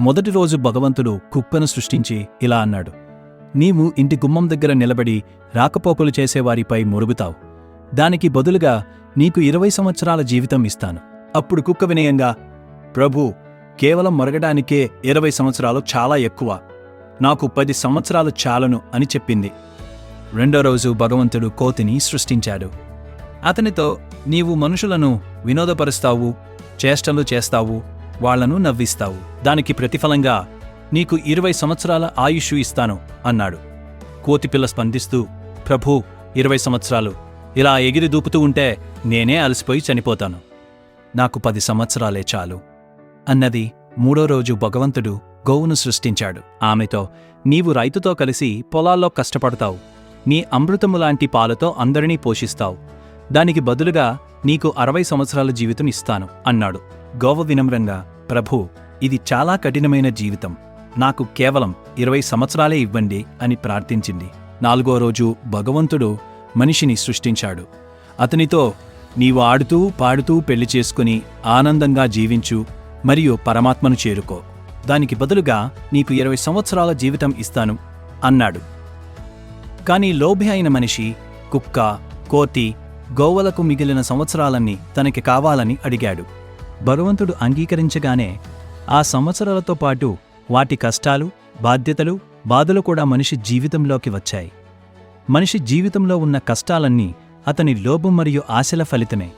మొదటి రోజు భగవంతుడు కుక్కను సృష్టించి ఇలా అన్నాడు. నీవు ఇంటి గుమ్మం దగ్గర నిలబడి రాకపోకలు చేసేవారిపై మురుగుతావు. దానికి బదులుగా నీకు ఇరవై సంవత్సరాల జీవితం ఇస్తాను. అప్పుడు కుక్క వినయంగా ప్రభూ కేవలం మొరగడానికే ఇరవై సంవత్సరాలు చాలా ఎక్కువ. నాకు పది సంవత్సరాలు చాలను అని చెప్పింది. రెండో రోజు భగవంతుడు కోతిని సృష్టించాడు. అతనితో నీవు మనుషులను వినోదపరుస్తావు చేష్టలు చేస్తావు వాళ్ళను నవ్విస్తావు. దానికి ప్రతిఫలంగా నీకు ఇరవై సంవత్సరాల ఆయుష్ ఇస్తాను అన్నాడు. కోతిపిల్ల స్పందిస్తూ ప్రభూ ఇరవై సంవత్సరాలు. ఇలా ఎగిరి దూపుతూ ఉంటే నేనే అలసిపోయి చనిపోతాను. నాకు పది సంవత్సరాలే చాలు. అన్నది మూడో రోజు భగవంతుడు గోవును సృష్టించాడు. ఆమెతో నీవు రైతుతో కలిసి పొలాల్లో కష్టపడతావు. నీ అమృతము లాంటి పాలతో అందరినీ పోషిస్తావు. దానికి బదులుగా నీకు అరవై సంవత్సరాల జీవితం ఇస్తాను అన్నాడు. గోవ వినమ్రంగా ప్రభూ ఇది చాలా కఠినమైన జీవితం. నాకు కేవలం ఇరవై సంవత్సరాలే ఇవ్వండి అని ప్రార్థించింది. నాలుగో రోజు భగవంతుడు మనిషిని సృష్టించాడు. అతనితో నీవు ఆడుతూ పాడుతూ పెళ్ళి చేసుకుని ఆనందంగా జీవించు మరియు పరమాత్మను చేరుకో. దానికి బదులుగా నీకు ఇరవై సంవత్సరాల జీవితం ఇస్తాను అన్నాడు. కాని లోభి అయిన మనిషి కుక్క కోతి గోవలకు మిగిలిన సంవత్సరాలన్నీ తనకి కావాలని అడిగాడు. భగవంతుడు అంగీకరించగానే ఆ సంవత్సరాలతో పాటు వాటి కష్టాలు బాధ్యతలు బాధలు కూడా మనిషి జీవితంలోకి వచ్చాయి. మనిషి జీవితంలో ఉన్న కష్టాలన్నీ అతని లోభం మరియు ఆశల ఫలితమే.